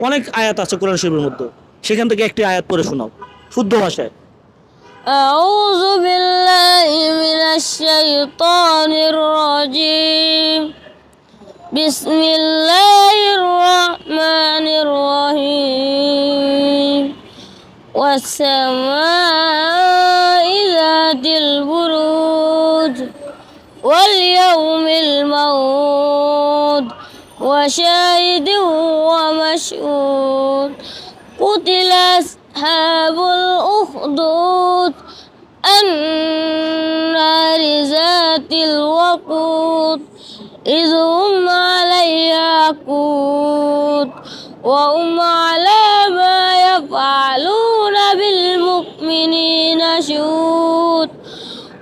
অনেক আয়াত আছে কোরআন শরীফের মধ্যে সেখান থেকে একটি আয়াত পড়ে শোনাও শুদ্ধ ভাষায় أعوذ بالله من الشيطان الرجيم بسم الله الرحمن الرحيم والسماء ذات البروج واليوم الموت وشاهد ومشهود. قتل أصحاب الأخدود. النار ذات الوقود. إذ هم عليها قود وهم على ما يفعلون بالمؤمنين شهود.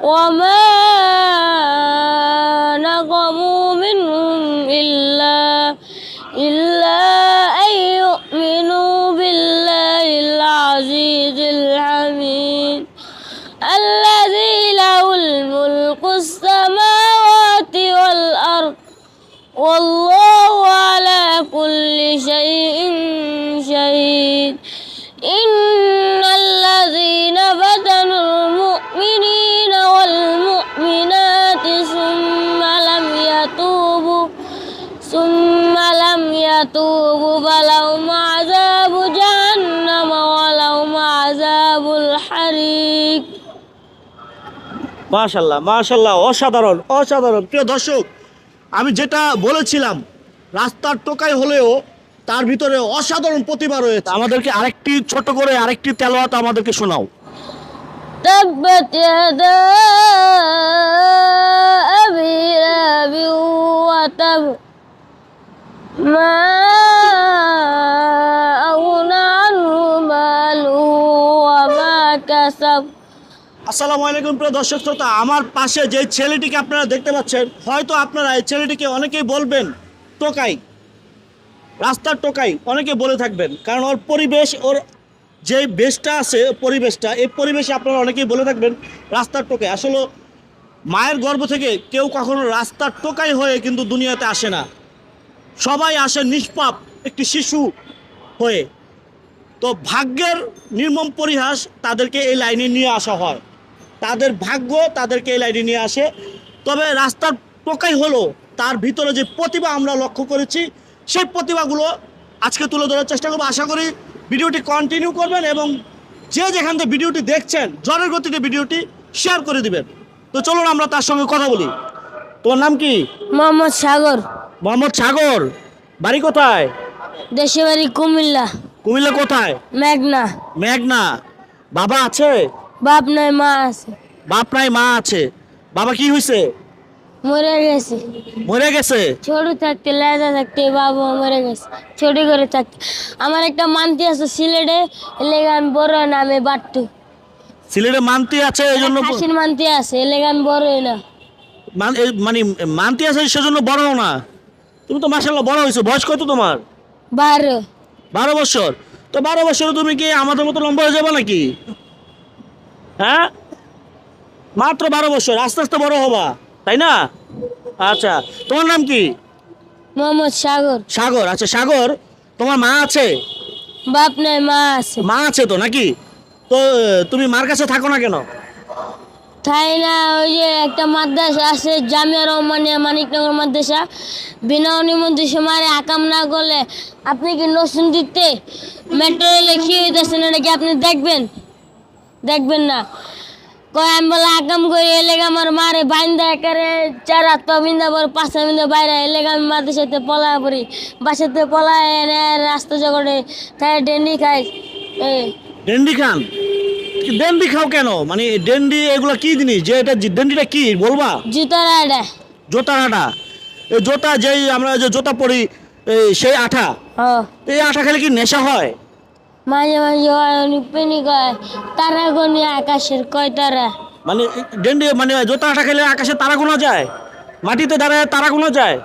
وما العزيز الحميد الذي له الملك السماوات والأرض والله على كل شيء شهيد. إن الذين فتنوا المؤمنين والمؤمنات ثم لم يتوبوا ثم لم يتوبوا فلهم عذاب الحريق মাশাল্লাহ মাশাল্লাহ অসাধারণ অসাধারণ প্রিয় দর্শক আমি যেটা বলেছিলাম রাস্তার টোকাই হলেও তার ভিতরে অসাধারণ প্রতিভা রয়েছে আমাদেরকে আরেকটি ছোট করে আরেকটি তেলোয়াত আমাদেরকে শোনাও تبت يدا أبي لهب وتب ما আসসালামু আলাইকুম প্রিয় দর্শক শ্রোতা, আমার পাশে যে ছেলেটিকে আপনারা দেখতে পাচ্ছেন, হয়তো আপনারা এই ছেলেটিকে অনেকেই বলবেন টোকাই, রাস্তার টোকাই, অনেকে বলে থাকবেন, কারণ ওর পরিবেশ, ওর যে বেশটা আছে পরিবেশটা, এই পরিবেশে আপনারা অনেকেই বলে থাকবেন রাস্তার টোকাই। আসলে মায়ের গর্ভ থেকে কেউ কখনো রাস্তার টোকাই হয়ে কিন্তু দুনিয়াতে আসে না। সবাই আসে নিষ্পাপ একটি শিশু হয়ে। তো ভাগ্যের নির্মম পরিহাস তাদেরকে এই লাইনে নিয়ে আসা হয়। তাদের ভাগ্য তাদেরকে এই লাইনে নিয়ে আসে। তবে রাস্তার টোকাই হলো তার ভিতরে যে প্রতিভা আমরা লক্ষ্য করেছি সেই প্রতিভাগুলো আজকে তুলে ধরার চেষ্টা করব। আশা করি ভিডিওটি কন্টিনিউ করবেন এবং যে যেখান থেকে ভিডিওটি দেখছেন জ্বরের গতিতে ভিডিওটি শেয়ার করে দিবেন। তো চলুন আমরা তার সঙ্গে কথা বলি। তোমার নাম কি? মোহাম্মদ সাগর। মোহাম্মদ সাগর বাড়ি কোথায়? দেশে বাড়ি কুমিল্লা। কুমিল্লা কোথায়? মেঘনা। মেঘনা। বাবা আছে? বাপ নয় মা আছে। বাপ নাই মা আছে। বাবা কি হয়েছে মরে গেছে। মরে গেছে? ছোট থাকতে লেজা থাকতে বাবা মরে গেছে। ছোট করে থাকতে। আমার একটা মানতি আছে সিলেটে এলেগে আমি বড় না আমি বাট্টু সিলেটে মানতি আছে এই জন্য খাসির মানতি আছে এলেগে আমি বড় না। মান- মানে মানতি আছে সেজন্য বড় না। তুমি তো মাসাল্লাহ বড় হয়েছো বয়স কত তোমার? বারো। বারো বছর। তো বারো বছরে তুমি কি আমাদের মতো লম্বা হয়ে যাবে নাকি? হ্যাঁ? মাত্র বারো বছর আস্তে আস্তে বড় হবা তাই না? আচ্ছা তোমার নাম কি? মোহাম্মদ সাগর। সাগর আচ্ছা সাগর তোমার মা আছে? বাপ নাই মা আছে। মা আছে তো নাকি? তো তুমি মার কাছে থাকো না কেন? তাই না ওই যে একটা মাদ্রাসা আছে জামিয়া রহমানিয়া মানিকনগর মাদ্রাসা। বিনা অনুমতি সময় আকাম না করলে আপনি কি নসুন দিতে মেট্রো রেলে কি হইতেছে না নাকি আপনি দেখবেন? দেখবেন না। কয় আমি বলে আকাম করি এলেগে আমার মারে বাইন্দা একারে চার হাত পা বিন্দা পর পাঁচ হাত বিন্দা বাইরে এলেগে আমি মাদ্রাসাতে পলা পড়ি। বাসাতে পলা এনে রাস্তা জগড়ে তাই ডেন্ডি খাই। ডেন্ডি খান? ডেন্ডি খাও কেন? মানে ডেন্ডি এগুলো কি জিনিস? যে এটা ডেন্ডিটা কি বলবা? জুতার আডা। জোতার আঠা এই জোতা যেই আমরা যে জোতা পরি এই সেই আঠা। এই আঠা খেলে কি নেশা হয়? মাঝে মাঝে হয় অনেক পেনি কয় তারা গনি আকাশের কয় তারা মানে ডেন্ডি মানে জোতা আঠা খেলে আকাশে তারা গোনা যায়? মাটিতে দাঁড়ায় তারা গোনা যায়?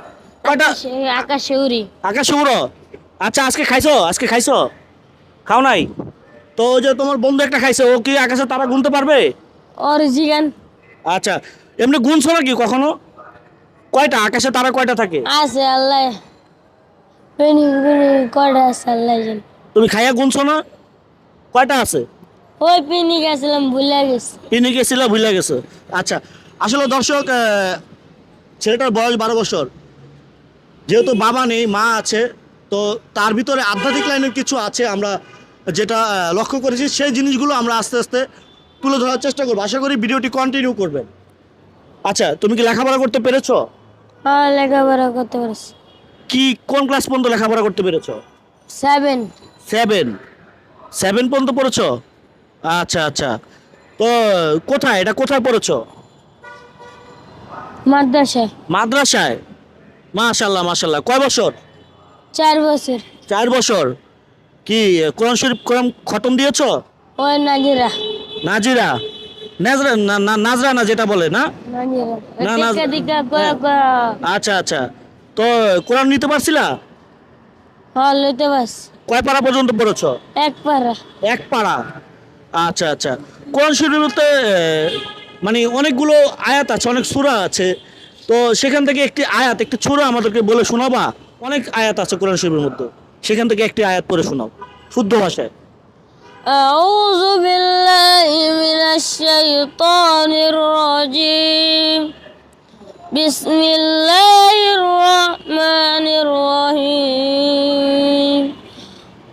কয়টা আকাশে আকাশে উড়ি। আকাশে উড়ো? আচ্ছা আজকে খাইছো? আজকে খাইছো? খাও নাই? তো ওই যে তোমার বন্ধু একটা খাইছে ও কি আকাশে তারা গুনতে পারবে? অরিজিগান আচ্ছা এমনি গুনছো নাকি কখনো? কয়টা? আকাশে তারা কয়টা থাকে? আছে আল্লাহ। পেনি পেনি কয়টা আছে আল্লাহ জানে। তুমি খাইয়া গুনছো না? কয়টা আছে? ওই পিনি গেছিলাম ভুলে গেছি। পিনে গেছিল ভুলে গেছে। আচ্ছা আসলে দর্শক ছেলেটার বয়স বারো বছর। যেহেতু বাবা নেই মা আছে তো তার ভিতরে আধ্যাত্মিক লাইনের কিছু আছে আমরা যেটা লক্ষ্য করেছি সেই জিনিসগুলো আমরা আস্তে আস্তে তুলে ধরার চেষ্টা করব। আশা করি ভিডিওটি কন্টিনিউ করবেন। আচ্ছা তুমি কি লেখাপড়া করতে পেরেছ? হ্যাঁ লেখাপড়া করতে পারছি। কি কোন ক্লাস পর্যন্ত লেখাপড়া করতে পেরেছ? সেভেন। সেভেন। সেভেন পর্যন্ত পড়েছো? আচ্ছা আচ্ছা। তো কোথায়? এটা কোথায় পড়েছো? মাদ্রাসায়। মাদ্রাসায়? মাশাল্লাহ মাশাল্লাহ কয় বছর? চার বছর। চার বছর। কি কোরআন শরীফ কোরআন খতম দিয়েছ? ওই নাজিরা। নাজিরা। নাজরা না না নাজরা না যেটা বলে না? নাজিরা। না, হ্যাঁ। আচ্ছা আচ্ছা। তো কোরআন নিতে পারছিলা? হ্যাঁ লইতে পারছি কয় পারা পর্যন্ত পড়েছো এক পারা এক পাড়া আচ্ছা আচ্ছা কোরআন শরীফের মধ্যে আহ, মানে অনেকগুলো আয়াত আছে অনেক সূরা আছে তো সেখান থেকে একটি আয়াত একটি ছোড়া আমাদেরকে বলে শোনাবা অনেক আয়াত আছে কোরআন শরীফের মধ্যে সেখান থেকে একটি আয়াত পড়ে শোনাও শুদ্ধ ভাষায় أعوذ بالله من الشيطان الرجيم بسم الله الرحمن الرحيم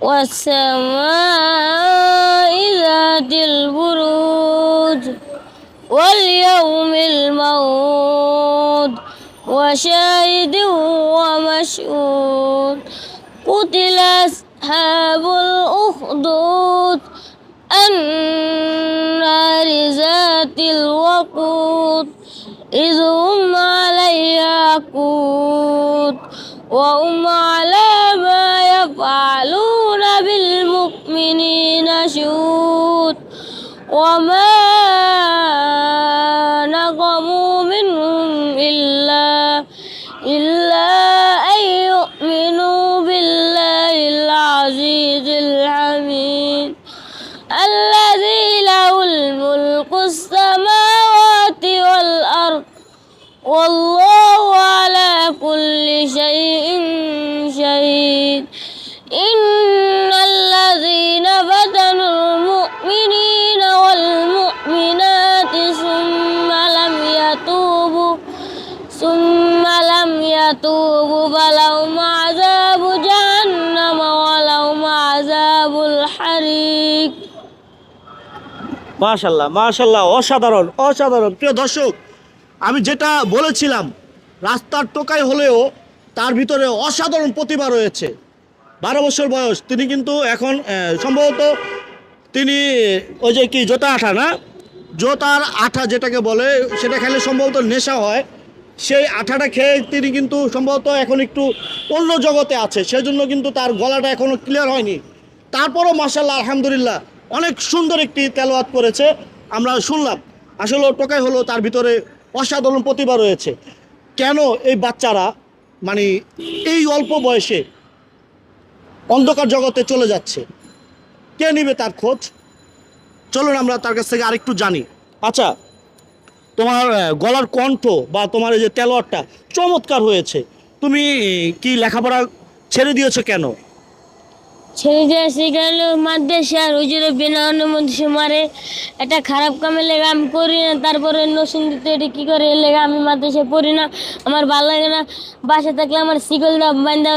والسماء ذات البروج واليوم الموت وشاهد ومشهود قتل أصحاب الأخدود النار ذات الوقود إذ هم عليها قود وهم على ما يفعلون بالمؤمنين شهود وما نقموا منهم إلا إلا أن يؤمنوا بالله العزيز الحميد الذي له الملك السماوات والله على كل شيء شهيد إن الذين فتنوا المؤمنين والمؤمنات ثم لم يتوبوا ثم لم يتوبوا فلهم عذاب جهنم ولهم عذاب الحريق মাশাল্লাহ মাশাল্লাহ অসাধারণ অসাধারণ প্রিয় দর্শক আমি যেটা বলেছিলাম, রাস্তার টোকাই হলেও তার ভিতরে অসাধারণ প্রতিভা রয়েছে। বারো বছর বয়স, তিনি কিন্তু এখন সম্ভবত তিনি ওই যে কি, জোতা আঠা না? জোতার আঠা যেটাকে বলে, সেটা খেলে সম্ভবত নেশা হয়। সেই আঠাটা খেয়ে তিনি কিন্তু সম্ভবত এখন একটু অন্য জগতে আছে। সেজন্য কিন্তু তার গলাটা এখনও ক্লিয়ার হয়নি। তারপরও মার্শাল্লাহ আলহামদুলিল্লাহ, অনেক সুন্দর একটি তেলাওয়াত করেছে। আমরা শুনলাম, আসলে টোকাই হলো তার ভিতরে অসাধারণ প্রতিভা রয়েছে। কেন এই বাচ্চারা মানে এই অল্প বয়সে অন্ধকার জগতে চলে যাচ্ছে? কে নিবে তার খোঁজ? চলুন আমরা তার কাছ থেকে আরেকটু জানি। আচ্ছা তোমার গলার কণ্ঠ বা তোমার এই যে তেলোয়ারটা চমৎকার হয়েছে। তুমি কি লেখাপড়া ছেড়ে দিয়েছ কেন? মারে খারাপ লেগে আমি করি না, তারপরে এটা কী করে আমি পড়ি না। আমার ভালো লাগে না আমার দা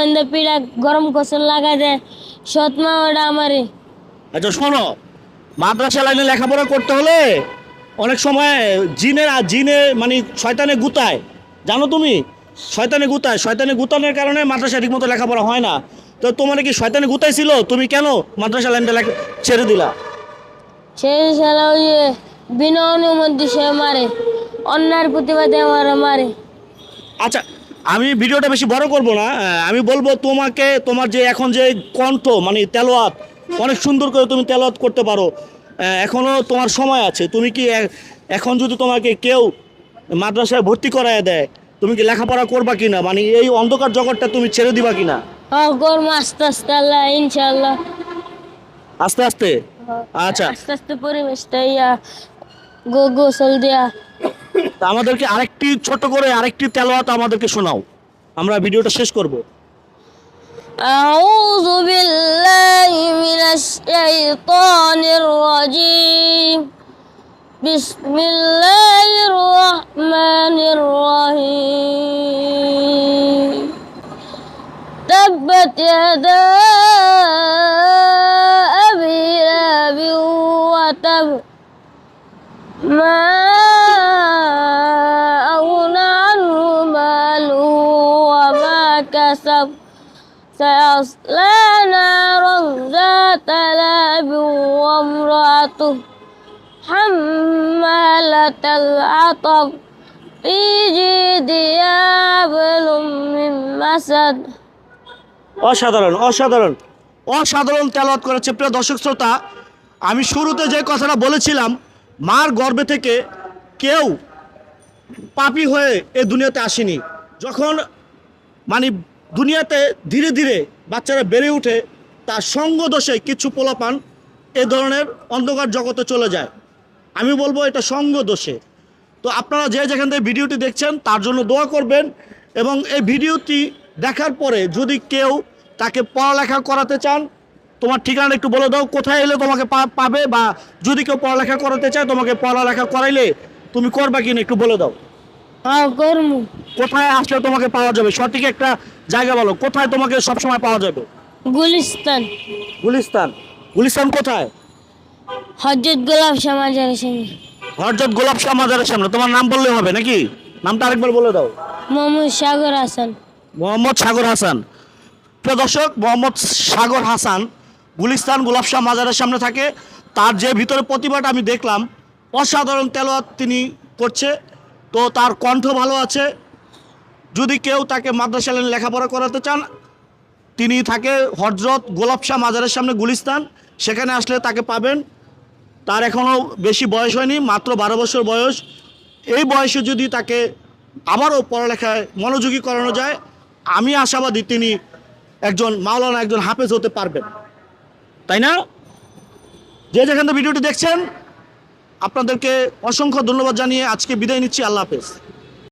গরম লাগা আমারে। শোনো লেখাপড়া করতে হলে অনেক সময় জিনের আর জিনে মানে শয়তানে গুতায়। জানো তুমি? শয়তানে গুতায়, শয়তানে গুতানোর কারণে মাদ্রাসা ঠিকমতো লেখাপড়া হয় না। তো তোমার কি শয়তানে গুতাইছিল তুমি কেন মাদ্রাসা লাইনটা ছেড়ে দিলা? সেই সালা ওই বিনা অনুমতি সে মারে অন্যার প্রতিবাদে আমার মারে। আচ্ছা আমি ভিডিওটা বেশি বড় করব না আমি বলব তোমাকে তোমার যে এখন যে কণ্ঠ মানে তেলোয়াত অনেক সুন্দর করে তুমি তেলোয়াত করতে পারো। আহ, এখনও তোমার সময় আছে। তুমি কি এখন যদি তোমাকে কেউ মাদ্রাসায় ভর্তি করায় দেয় তুমি কি লেখাপড়া করবা কিনা? মানে এই অন্ধকার জগৎটা তুমি ছেড়ে দিবা কিনা? হ্যাঁ করবো আস্তে আস্তে আল্লাহ ইনশাল্লাহ আস্তে আস্তে আচ্ছা আস্তে আস্তে পরিবেশটা ইয়া গো গোসল দেয়া তা আমাদেরকে আরেকটি ছোট করে আরেকটি তেলোয়াত আমাদেরকে শোনাও আমরা ভিডিওটা শেষ করব أعوذ بالله من الشيطان الرجيم بسم الله الرحمن الرحيم تبت يدا أبي لهب وتب. ما أغنى عنه ماله وما كسب. سيصلى نارا ذات لهب وامرأته حمالة العطب. في جيدها حبل من مسد. অসাধারণ অসাধারণ। অসাধারণ তেলাওয়াত করেছে প্রিয় দর্শক শ্রোতা, আমি শুরুতে যে কথাটা বলেছিলাম, মার গর্ভে থেকে কেউ পাপি হয়ে এ দুনিয়াতে আসেনি। যখন মানে দুনিয়াতে ধীরে ধীরে বাচ্চারা বেড়ে ওঠে তার সঙ্গ দোষে কিছু পোলাপান এ ধরনের অন্ধকার জগতে চলে যায়। আমি বলব এটা সঙ্গ দোষে। তো আপনারা যে যেখান থেকে ভিডিওটি দেখছেন, তার জন্য দোয়া করবেন এবং এই ভিডিওটি দেখার পরে যদি কেউ তাকে পড়ালেখা করাতে চান তোমার ঠিকানা একটু বলে দাও কোথায় এলে তোমাকে পা- পাবে বা যদি কেউ পড়ালেখা করাতে চায় তোমাকে পড়ালেখা করাইলে তুমি করবা কিনা একটু বলে দাও। হ্যাঁ কোথায় আসলে তোমাকে পাওয়া যাবে? সঠিক একটা জায়গা বলো কোথায় তোমাকে সবসময় পাওয়া যাবে? গুলিস্তান। গুলিস্তান। গুলিস্তান কোথায়? হজরত গোলাপ সমাজের সঙ্গে হরজত গোলাপ শাহ মাজারের সামনে। তোমার নাম বললে হবে নাকি? নামটা আরেকবার বলে দাও। মোহাম্মদ সাগর হাসান। মোহাম্মদ সাগর হাসান। প্রিয় দর্শক, মোহাম্মদ সাগর হাসান গুলিস্তান গোলাপ শাহ মাজারের সামনে থাকে। তার যে ভিতরে প্রতিভাটা আমি দেখলাম, অসাধারণ তেলোয়াত তিনি করছে। তো তার কণ্ঠ ভালো আছে। যদি কেউ তাকে মাদ্রাসা লাইনে লেখাপড়া করাতে চান, তিনি থাকে হজরত গোলাপ শাহ মাজারের সামনে গুলিস্তান। সেখানে আসলে তাকে পাবেন। তার এখনও বেশি বয়স হয়নি, মাত্র বারো বছর বয়স। এই বয়সে যদি তাকে আবারও পড়ালেখায় মনোযোগী করানো যায় আমি আশাবাদী তিনি একজন, মাওলানা একজন হাফেজ হতে পারবেন। তাই না? যে যেখানে ভিডিওটি দেখছেন, আপনাদেরকে অসংখ্য ধন্যবাদ জানিয়ে আজকে বিদায় নিচ্ছি। আল্লাহ হাফেজ।